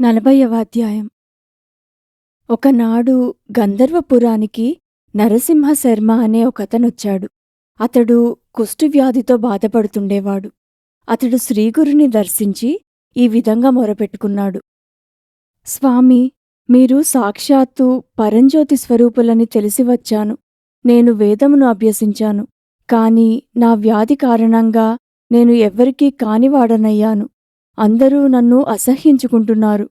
నలభైవ అధ్యాయం ఒకనాడు గంధర్వపురానికి నరసింహ శర్మ అనే ఒకతనొచ్చాడు. అతడు కుష్ఠువ్యాధితో బాధపడుతుండేవాడు. అతడు శ్రీగురుని దర్శించి ఈ విధంగా మొరపెట్టుకున్నాడు. స్వామి మీరు సాక్షాత్తు పరంజ్యోతి స్వరూపులని తెలిసి వచ్చాను నేను వేదమును అభ్యసించాను. కాని నా వ్యాధి కారణంగా నేను ఎవ్వరికీ కానివాడనయ్యాను. అందరూ నన్ను అసహ్యించుకుంటున్నారు.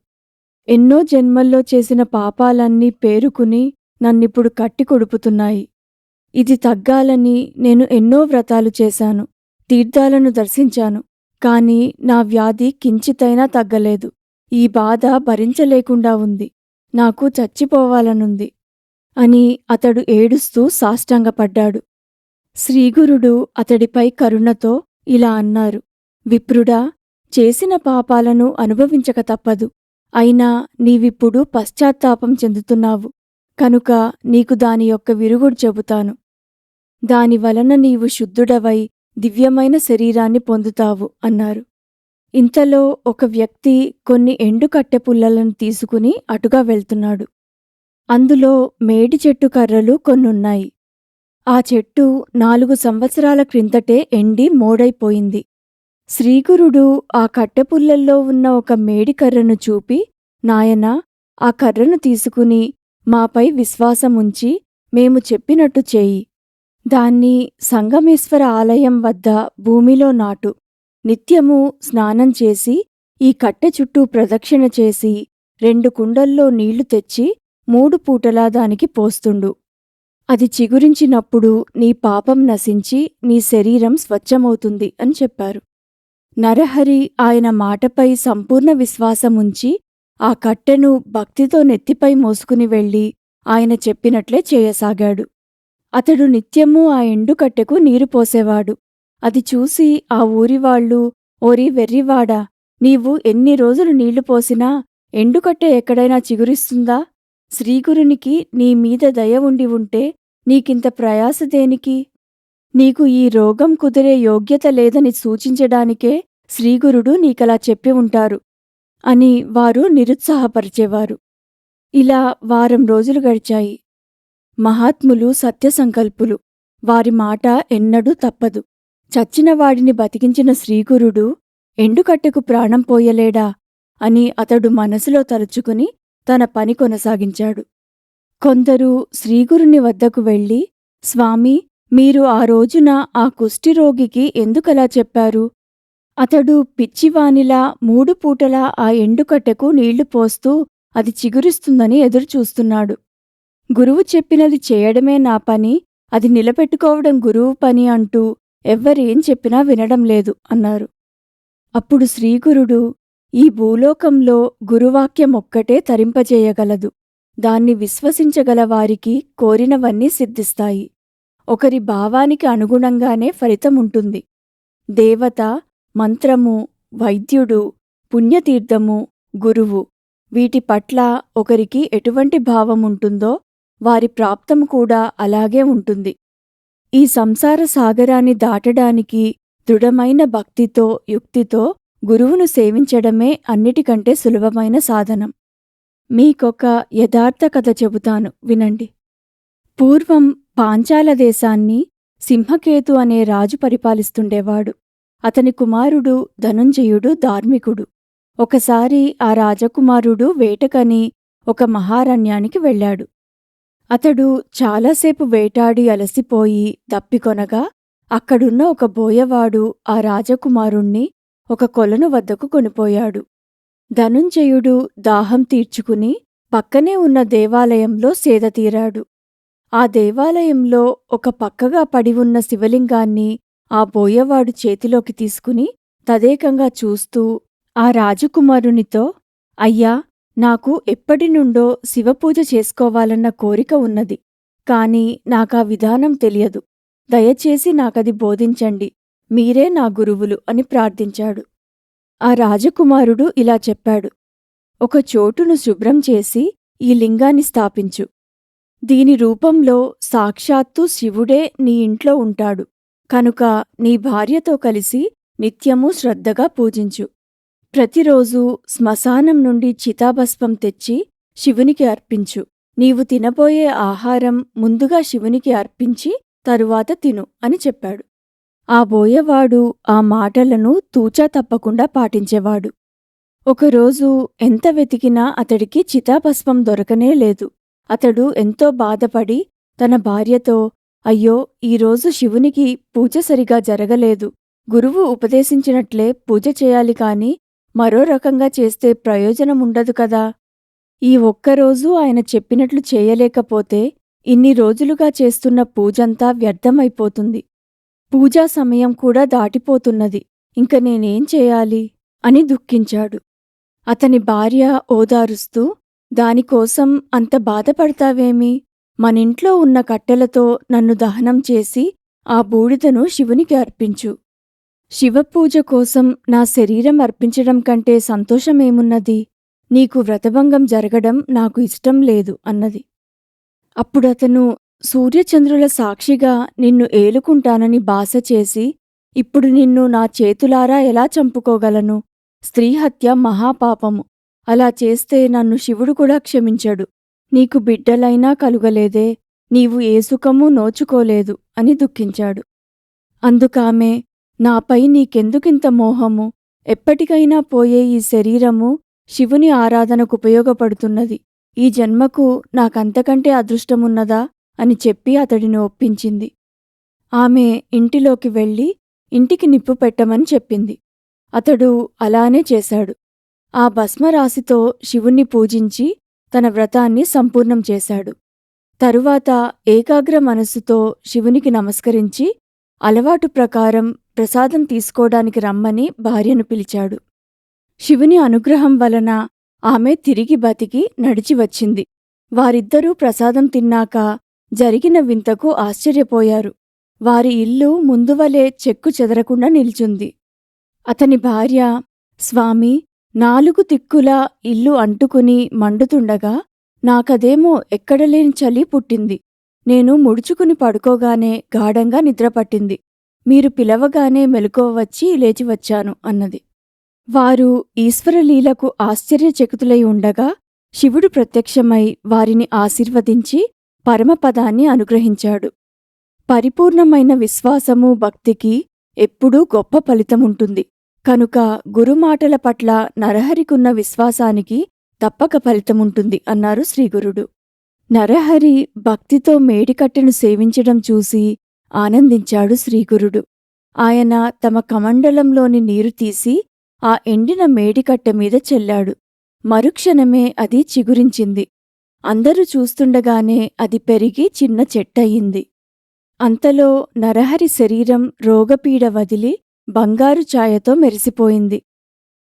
ఎన్నో జన్మల్లో చేసిన పాపాలన్నీ పేరుకుని నన్నిప్పుడు కట్టి కొడుపుతున్నాయి. ఇది తగ్గాలని నేను ఎన్నో వ్రతాలు చేశాను తీర్థాలను దర్శించాను కాని నా వ్యాధి కించితైనా తగ్గలేదు. ఈ బాధ భరించలేకుండా ఉంది. నాకు చచ్చిపోవాలనుంది అని అతడు ఏడుస్తూ సాష్టాంగపడ్డాడు. శ్రీగురుడు అతడిపై కరుణతో ఇలా అన్నారు విప్రుడా చేసిన పాపాలను అనుభవించక తప్పదు. అయినా నీవిప్పుడు పశ్చాత్తాపం చెందుతున్నావు. కనుక నీకు దాని యొక్క విరుగుడు చెబుతాను. దానివలన నీవు శుద్ధుడవై దివ్యమైన శరీరాన్ని పొందుతావు అన్నారు. ఇంతలో ఒక వ్యక్తి కొన్ని ఎండు కట్టెపుల్లలను తీసుకుని అటుగా వెళ్తున్నాడు. అందులో మేడి చెట్టు కర్రలు కొన్నున్నాయి. ఆ చెట్టు నాలుగు సంవత్సరాల క్రిందటే ఎండి మోడైపోయింది. శ్రీగురుడు ఆ కట్టెపుల్లల్లో ఉన్న ఒక మేడికర్రను చూపి నాయనా ఆ కర్రను తీసుకుని మాపై విశ్వాసముంచి మేము చెప్పినట్టు చేయి. దాన్ని సంగమేశ్వర ఆలయం వద్ద భూమిలో నాటు. నిత్యము స్నానం చేసి ఈ కట్టె చుట్టూ ప్రదక్షిణ చేసి రెండు కుండల్లో నీళ్ళు తెచ్చి మూడు పూటలా దానికి పోస్తుండు. అది చిగురించినప్పుడు నీ పాపం నశించి నీ శరీరం స్వచ్ఛమవుతుంది అని చెప్పారు. నరహరి ఆయన మాటపై సంపూర్ణ విశ్వాసముంచి ఆ కట్టెను భక్తితో నెత్తిపై మోసుకుని వెళ్ళి ఆయన చెప్పినట్లే చేయసాగాడు. అతడు నిత్యమూ ఆ ఎండుకట్టెకు నీరు పోసేవాడు. అది చూసి ఆ ఊరివాళ్ళు ఓరి వెర్రివాడా నీవు ఎన్ని రోజులు నీళ్ళు పోసినా ఎండుకట్టె ఎక్కడైనా చిగురిస్తుందా? శ్రీగురునికి నీ మీద దయ ఉండి ఉంటే నీకింత ప్రయాస దేనికి? నీకు ఈ రోగం కుదిరే యోగ్యత లేదని సూచించడానికే శ్రీగురుడు నీకలా చెప్పి ఉంటారు అని వారు నిరుత్సాహపరిచేవారు. ఇలా వారం రోజులు గడిచాయి. మహాత్ములు సత్యసంకల్పులు. వారి మాట ఎన్నడూ తప్పదు. చచ్చినవాడిని బతికించిన శ్రీగురుడు ఎండుకట్టెకు ప్రాణం పోయలేడా అని అతడు మనసులో తలుచుకుని తన పని కొనసాగించాడు. కొందరు శ్రీగురుని వద్దకు వెళ్ళి స్వామీ మీరు ఆ రోజున ఆ కుష్ఠిరోగికి ఎందుకలా చెప్పారు? అతడు పిచ్చివానిలా మూడు పూటలా ఆ ఎండుకట్టెకు నీళ్ళు పోస్తూ అది చిగురిస్తుందని ఎదురుచూస్తున్నాడు. గురువు చెప్పినది చేయడమే నా పని అది నిలబెట్టుకోవడం గురువు పని అంటూ ఎవ్వరేం చెప్పినా వినడం లేదు అన్నారు. అప్పుడు శ్రీగురుడు ఈ భూలోకంలో గురువాక్యం ఒక్కటే తరింపజేయగలదు. దాన్ని విశ్వసించగల వారికి కోరినవన్నీ సిద్ధిస్తాయి. ఒకరి భావానికి అనుగుణంగానే ఫలితముంటుంది. దేవత మంత్రము వైద్యుడు పుణ్యతీర్థము గురువు. వీటి పట్ల ఒకరికి ఎటువంటి భావముంటుందో వారి ప్రాప్తము కూడా అలాగే ఉంటుంది. ఈ సంసార సాగరాన్ని దాటడానికి దృఢమైన భక్తితో యుక్తితో గురువును సేవించడమే అన్నిటికంటే సులభమైన సాధనం. మీకొక యథార్థ కథ చెబుతాను వినండి. పూర్వం పాంచాల దేశాన్ని సింహకేతు అనే రాజు పరిపాలిస్తుండేవాడు. అతని కుమారుడు ధనుంజయుడు ధార్మికుడు. ఒకసారి ఆ రాజకుమారుడు వేటకని ఒక మహారణ్యానికి వెళ్ళాడు. అతడు చాలాసేపు వేటాడి అలసిపోయి దప్పికొనగా అక్కడున్న ఒక బోయవాడు ఆ రాజకుమారుణ్ణి ఒక కొలను వద్దకు కొనిపోయాడు. ధనుంజయుడు దాహం తీర్చుకుని పక్కనే ఉన్న దేవాలయంలో సేదతీరాడు ఆ దేవాలయంలో ఒక పక్కగా పడి ఉన్న శివలింగాన్ని ఆ బోయవాడు చేతిలోకి తీసుకుని తదేకంగా చూస్తూ ఆ రాజకుమారునితో అయ్యా నాకు ఎప్పటినుండో శివపూజ చేసుకోవాలన్న కోరిక ఉన్నది కాని నాకా విధానం తెలియదు. దయచేసి నాకది బోధించండి మీరే నా గురువులు అని ప్రార్థించాడు. ఆ రాజకుమారుడు ఇలా చెప్పాడు. ఒక చోటును శుభ్రం చేసి ఈ లింగాన్ని స్థాపించు. దీని రూపంలో సాక్షాత్తు శివుడే నీ ఇంట్లో ఉంటాడు. కనుక నీ భార్యతో కలిసి నిత్యమూ శ్రద్ధగా పూజించు. ప్రతిరోజు శ్మశానం నుండి చితాభస్మం తెచ్చి శివునికి అర్పించు. నీవు తినబోయే ఆహారం ముందుగా శివునికి అర్పించి తరువాత తిను అని చెప్పాడు. ఆ బోయవాడు ఆ మాటలను తూచా తప్పకుండా పాటించేవాడు. ఒకరోజు ఎంత వెతికినా అతడికి చితాభస్మం దొరకనే లేదు. అతడు ఎంతో బాధపడి తన భార్యతో అయ్యో ఈరోజు శివునికి పూజ సరిగా జరగలేదు. గురువు ఉపదేశించినట్లే పూజ చేయాలి కాని మరో రకంగా చేస్తే ప్రయోజనముండదు కదా. ఈ ఒక్కరోజు ఆయన చెప్పినట్లు చేయలేకపోతే ఇన్ని రోజులుగా చేస్తున్న పూజంతా వ్యర్థమైపోతుంది. పూజా సమయం కూడా దాటిపోతున్నది. ఇంక నేనేం చేయాలి? అని దుఃఖించాడు. అతని భార్య ఓదారుస్తూ దానికోసం అంత బాధపడతావేమి? మనింట్లో ఉన్న కట్టెలతో నన్ను దహనం చేసి ఆ బూడిదను శివునికి అర్పించు. శివపూజ కోసం నా శరీరం అర్పించడం కంటే సంతోషమేమున్నది? నీకు వ్రతభంగం జరగడం నాకు ఇష్టం లేదు అన్నది. అప్పుడతను సూర్యచంద్రుల సాక్షిగా నిన్ను ఏలుకుంటానని బాస చేసి ఇప్పుడు నిన్ను నా చేతులారా ఎలా చంపుకోగలను? స్త్రీహత్య మహాపాపము. అలా చేస్తే నన్ను శివుడు కూడా క్షమించడు. నీకు బిడ్డలైనా కలుగలేదే నీవు ఏ సుఖమూ నోచుకోలేదు అని దుఃఖించాడు. అందుకామె నాపై నీకెందుకింత మోహము? ఎప్పటికైనా పోయే ఈ శరీరము శివుని ఆరాధనకు ఉపయోగపడుతున్నది. ఈ జన్మకు నాకంతకంటే అదృష్టమున్నదా? అని చెప్పి అతడిని ఒప్పించింది. ఆమె ఇంటిలోకి వెళ్ళి ఇంటికి నిప్పు పెట్టమని చెప్పింది. అతడు అలానే చేశాడు. ఆ భస్మరాశితో శివుణ్ణి పూజించి తన వ్రతాన్ని సంపూర్ణం చేశాడు. తరువాత ఏకాగ్ర మనస్సుతో శివునికి నమస్కరించి అలవాటు ప్రకారం ప్రసాదం తీసుకోవడానికి రమ్మని భార్యను పిలిచాడు. శివుని అనుగ్రహం వలన ఆమె తిరిగి బతికి నడిచి వచ్చింది. వారిద్దరూ ప్రసాదం తిన్నాక జరిగిన వింతకు ఆశ్చర్యపోయారు. వారి ఇల్లు ముందువలే చెక్కు చెదరకుండా నిల్చుంది. అతని భార్య స్వామి నాలుగు దిక్కులా ఇల్లు అంటుకుని మండుతుండగా నాకదేమో ఎక్కడలేని చలి పుట్టింది. నేను ముడుచుకుని పడుకోగానే గాఢంగా నిద్రపట్టింది. మీరు పిలవగానే మెలకువ వచ్చి లేచివచ్చాను అన్నది. వారు ఈశ్వరలీలకు ఆశ్చర్యచకితులై ఉండగా శివుడు ప్రత్యక్షమై వారిని ఆశీర్వదించి పరమపదాన్ని అనుగ్రహించాడు. పరిపూర్ణమైన విశ్వాసము భక్తికి ఎప్పుడూ గొప్ప ఫలితముంటుంది. కనుక గురుమాటల పట్ల నరహరికున్న విశ్వాసానికి తప్పక ఫలితముంటుంది అన్నారు శ్రీగురుడు. నరహరి భక్తితో మేడికట్టెను సేవించడం చూసి ఆనందించాడు శ్రీగురుడు. ఆయన తమ కమండలంలోని నీరు తీసి ఆ ఎండిన మేడికట్టె మీద చెల్లాడు. మరుక్షణమే అది చిగురించింది. అందరూ చూస్తుండగానే అది పెరిగి చిన్న చెట్టయింది అంతలో నరహరి శరీరం రోగపీడ వదిలి బంగారు ఛాయతో మెరిసిపోయింది.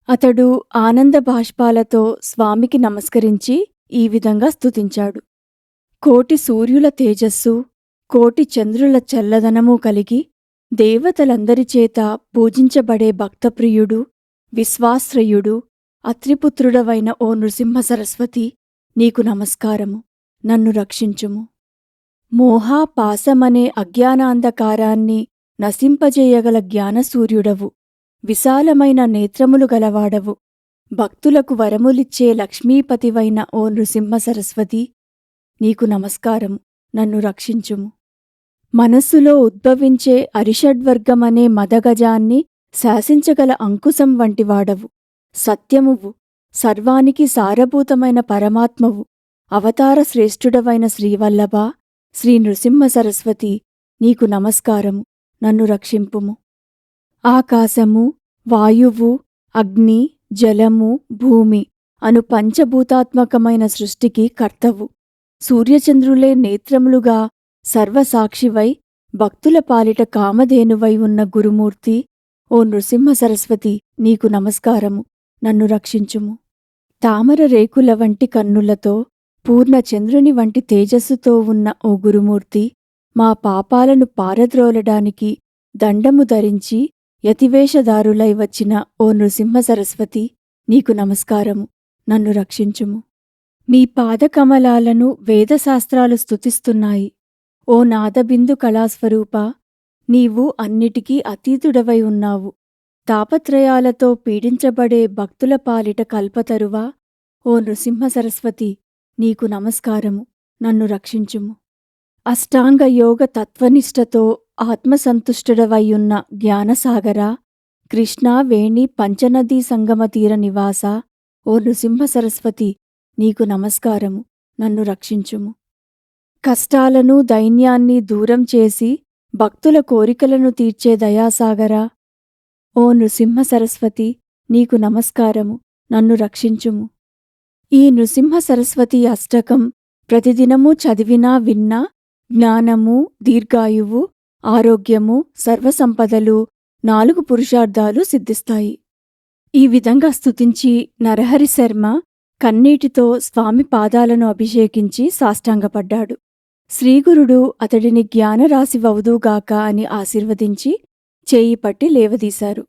అతడు ఆనంద బాష్పాలతో స్వామికి నమస్కరించి ఈ విధంగా స్తుతించాడు. కోటి సూర్యుల తేజస్సు కోటి చంద్రుల చల్లదనమూ కలిగి దేవతలందరిచేత పూజించబడే భక్తప్రియుడు విశ్వాశ్రయుడు అత్రిపుత్రుడవైన ఓ నృసింహ సరస్వతి నీకు నమస్కారము. నన్ను రక్షించుము. మోహాపాసమనే అజ్ఞానాంధకారాన్ని నశింపజేయగల జ్ఞానసూర్యుడవు. విశాలమైన నేత్రములు గలవాడవు. భక్తులకు వరములిచ్చే లక్ష్మీపతివైన ఓ నృసింహ సరస్వతి నీకు నమస్కారం నన్ను రక్షించుము. మనస్సులో ఉద్భవించే అరిషడ్వర్గమనే మదగజాన్ని శాసించగల అంకుశం వంటివాడవు. సత్యమువు సర్వానికి సారభూతమైన పరమాత్మవు. అవతార శ్రేష్ఠుడవైన శ్రీవల్లభ శ్రీ నృసింహ సరస్వతి నీకు నమస్కారము. నన్ను రక్షింపుము. ఆకాశము వాయువు అగ్ని జలము భూమి అను పంచభూతాత్మకమైన సృష్టికి కర్తవు. సూర్యచంద్రులే నేత్రములుగా సర్వసాక్షివై భక్తుల పాలిట కామధేనువై ఉన్న గురుమూర్తి ఓ నృసింహ సరస్వతి నీకు నమస్కారము. నన్ను రక్షించుము. తామర రేకుల వంటి కన్నులతో పూర్ణచంద్రుని వంటి తేజస్సుతో ఉన్న ఓ గురుమూర్తి మా పాపాలను పారద్రోలడానికి దండము ధరించి యతివేషదారులై వచ్చిన ఓ నృసింహ సరస్వతి నీకు నమస్కారము. నన్ను రక్షించుము. మీ పాదకమలాలను వేదశాస్త్రాలు స్తుతిస్తున్నాయి. ఓ నాదబిందు కళాస్వరూప నీవు అన్నిటికీ అతీతుడవై ఉన్నావు. తాపత్రయాలతో పీడించబడే భక్తుల పాలిట కల్పతరువా? ఓ నృసింహ సరస్వతి నీకు నమస్కారము. నన్ను రక్షించుము. అష్టాంగ యోగ తత్వనిష్టతో ఆత్మసంతుష్టుడవయ్యున్న జ్ఞానసాగరా కృష్ణా వేణి పంచనదీ సంగమ తీర నివాస ఓ నృసింహ సరస్వతి నీకు నమస్కారము. నన్ను రక్షించుము. కష్టాలను దైన్యాన్ని దూరం చేసి భక్తుల కోరికలను తీర్చే దయాసాగరా ఓ నృసింహ సరస్వతి నీకు నమస్కారము. నన్ను రక్షించుము. ఈ నృసింహ సరస్వతి అష్టకం ప్రతిదినమూ చదివినా విన్నా జ్ఞానము దీర్ఘాయువు ఆరోగ్యము సర్వసంపదలు నాలుగు పురుషార్థాలు సిద్ధిస్తాయి. ఈ విధంగా స్తుతించి నరహరి శర్మ కన్నీటితో స్వామి పాదాలను అభిషేకించి సాష్టాంగపడ్డాడు. శ్రీగురుడు అతడిని జ్ఞానరాశి వవుదూగాక అని ఆశీర్వదించి చేయి పట్టి లేవదీశారు.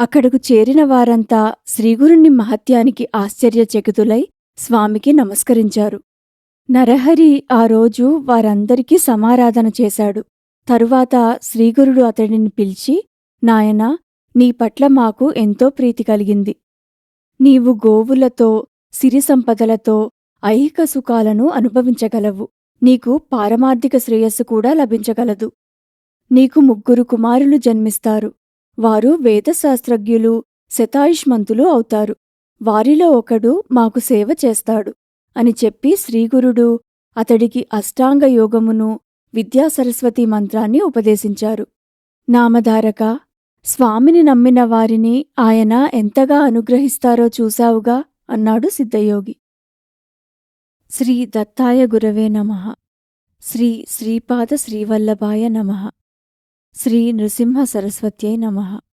అక్కడకు చేరిన వారంతా శ్రీగురుణ్ణి మహత్యానికి ఆశ్చర్యచకితులై స్వామికి నమస్కరించారు. నరహరి ఆ రోజు వారందరికీ సమారాధన చేశాడు. తరువాత శ్రీగురుడు అతడిని పిలిచి నాయనా నీ పట్ల మాకు ఎంతో ప్రీతి కలిగింది. నీవు గోవులతో సిరి సంపదలతో ఐహిక సుఖాలను అనుభవించగలవు. నీకు పారమార్థిక శ్రేయస్సు కూడా లభించగలదు. నీకు ముగ్గురు కుమారులు జన్మిస్తారు. వారు వేదశాస్త్రజ్ఞులు శతాయుష్మంతులు అవుతారు. వారిలో ఒకడు మాకు సేవ చేస్తాడు. అని చెప్పి శ్రీగురుడు అతడికి అష్టాంగ యోగమును విద్యాసరస్వతి మంత్రాన్ని ఉపదేశించారు. నామధారక స్వామిని నమ్మిన వారిని ఆయన ఎంతగా అనుగ్రహిస్తారో చూశావుగా అన్నాడు సిద్ధయోగి. శ్రీ దత్తాయ గురవే నమ. శ్రీ శ్రీపాద శ్రీవల్లభాయ నమ. శ్రీ నృసింహ సరస్వత్యై నమః.